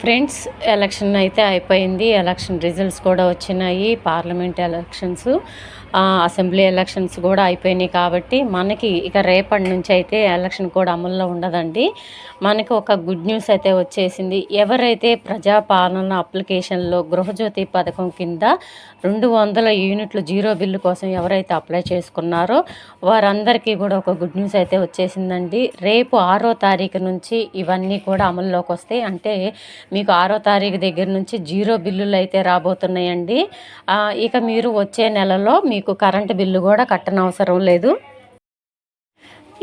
Friends election అయితే అయిపోయింది. Election results కూడా వచ్చినాయి. పార్లమెంట్ ఎలక్షన్స్ అసెంబ్లీ ఎలక్షన్స్ కూడా అయిపోయినాయి కాబట్టి మనకి ఇక రేపటి నుంచి అయితే ఎలక్షన్ కూడా అమల్లో ఉండదండి. మనకి ఒక గుడ్ న్యూస్ అయితే వచ్చేసింది. ఎవరైతే ప్రజాపాలన అప్లికేషన్లో గృహజ్యోతి పథకం కింద రెండు వందల యూనిట్లు జీరో బిల్లు కోసం ఎవరైతే అప్లై చేసుకున్నారో వారందరికీ కూడా ఒక గుడ్ న్యూస్ అయితే వచ్చేసిందండి. రేపు ఆరో తారీఖు నుంచి ఇవన్నీ కూడా అమల్లోకి వస్తాయి. అంటే మీకు ఆరో తారీఖు దగ్గర నుంచి జీరో బిల్లులు అయితే రాబోతున్నాయండి. ఇక మీరు వచ్చే నెలలో మీకు కరెంటు బిల్లు కూడా కట్టనవసరం లేదు.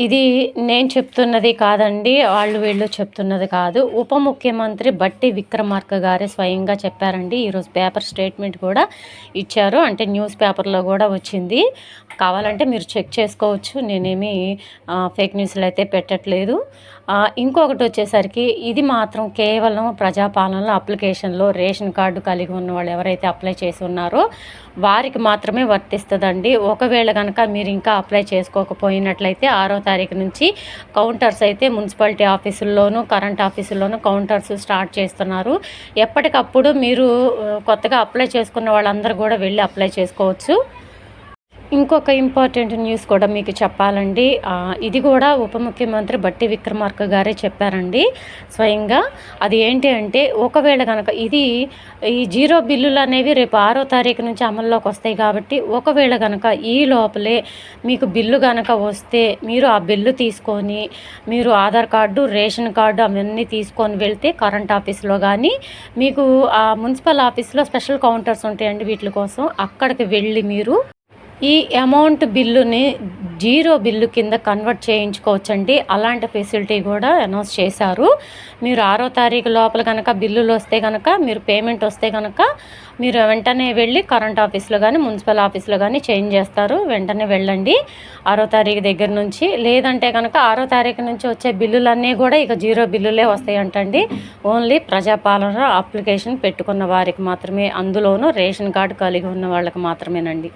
ఇది నేను చెప్తున్నది కాదండి వాళ్ళు వీళ్ళు చెప్తున్నది కాదు. ఉప ముఖ్యమంత్రి బట్టి విక్రమార్క గారే స్వయంగా చెప్పారండి. ఈరోజు పేపర్ స్టేట్మెంట్ కూడా ఇచ్చారు. అంటే న్యూస్ పేపర్లో కూడా వచ్చింది. కావాలంటే మీరు చెక్ చేసుకోవచ్చు. నేనేమి ఫేక్ న్యూస్లు అయితే పెట్టట్లేదు. ఇంకొకటి వచ్చేసరికి ఇది మాత్రం కేవలం ప్రజాపాలనలో అప్లికేషన్లో రేషన్ కార్డు కలిగి ఉన్న వాళ్ళు ఎవరైతే అప్లై చేసి ఉన్నారో వారికి మాత్రమే వర్తిస్తుందండి. ఒకవేళ కనుక మీరు ఇంకా అప్లై చేసుకోకపోయినట్లయితే ఆరో తారీఖు నుంచి కౌంటర్స్ అయితే మున్సిపాలిటీ ఆఫీసుల్లోనూ కరెంట్ ఆఫీసుల్లోనూ కౌంటర్స్ స్టార్ట్ చేస్తున్నారు. ఎప్పటికప్పుడు మీరు కొత్తగా అప్లై చేసుకున్న వాళ్ళందరూ కూడా వెళ్ళి అప్లై చేసుకోవచ్చు. ఇంకొక ఇంపార్టెంట్ న్యూస్ కూడా మీకు చెప్పాలండి. ఇది కూడా ఉప ముఖ్యమంత్రి బట్టి విక్రమార్క గారే చెప్పారండి. స్వయంగా అది ఏంటి అంటే ఒకవేళ కనుక ఇది ఈ జీరో బిల్లులు అనేవి రేపు ఆరో తారీఖు నుంచి అమల్లోకి వస్తాయి కాబట్టి ఒకవేళ కనుక ఈ లోపలే మీకు బిల్లు కనుక వస్తే మీరు ఆ బిల్లు తీసుకొని మీరు ఆధార్ కార్డు రేషన్ కార్డు అవన్నీ తీసుకొని వెళ్తే కరెంట్ ఆఫీస్లో కానీ మీకు ఆ మున్సిపల్ ఆఫీస్లో స్పెషల్ కౌంటర్స్ ఉంటాయండి వీటి కోసం అక్కడికి వెళ్ళి మీరు ఈ అమౌంట్ బిల్లుని జీరో బిల్లు కింద కన్వర్ట్ చేయించుకోవచ్చండి. అలాంటి ఫెసిలిటీ కూడా అనౌన్స్ చేశారు. మీరు ఆరో తారీఖు లోపల కనుక బిల్లులు వస్తే కనుక మీరు పేమెంట్ వస్తే కనుక మీరు వెంటనే వెళ్ళి కరెంట్ ఆఫీస్లో కానీ మున్సిపల్ ఆఫీస్లో కానీ చేంజ్ చేస్తారు. వెంటనే వెళ్ళండి. ఆరో తారీఖు దగ్గర నుంచి లేదంటే కనుక ఆరో తారీఖు నుంచి వచ్చే బిల్లులన్నీ కూడా ఇక జీరో బిల్లులే వస్తాయి అంటండి ఓన్లీ ప్రజాపాలన అప్లికేషన్ పెట్టుకున్న వారికి మాత్రమే అందులోనూ రేషన్ కార్డు కలిగి ఉన్న వాళ్ళకి మాత్రమేనండి.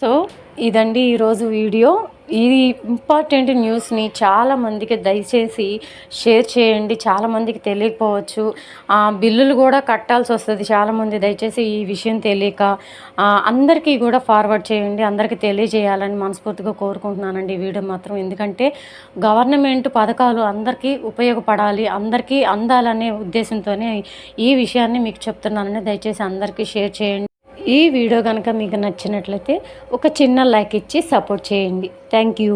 సో ఇదండి ఈరోజు వీడియో. ఈ ఇంపార్టెంట్ న్యూస్ని చాలామందికి దయచేసి షేర్ చేయండి. చాలామందికి తెలియకపోవచ్చు. ఆ, బిల్లులు కూడా కట్టాల్సి వస్తుంది. చాలామంది దయచేసి ఈ విషయం తెలియక అందరికీ కూడా ఫార్వర్డ్ చేయండి. అందరికీ తెలియజేయాలని మనస్ఫూర్తిగా కోరుకుంటున్నానండి ఈ వీడియో మాత్రం. ఎందుకంటే గవర్నమెంట్ పథకాలు అందరికీ ఉపయోగపడాలి. అందరికీ అందాలనే ఉద్దేశంతోనే ఈ విషయాన్ని మీకు చెప్తున్నానని దయచేసి అందరికీ షేర్ చేయండి. ఈ వీడియో కనుక మీకు నచ్చినట్లయితే ఒక చిన్న లైక్ ఇచ్చి సపోర్ట్ చేయండి. Thank you.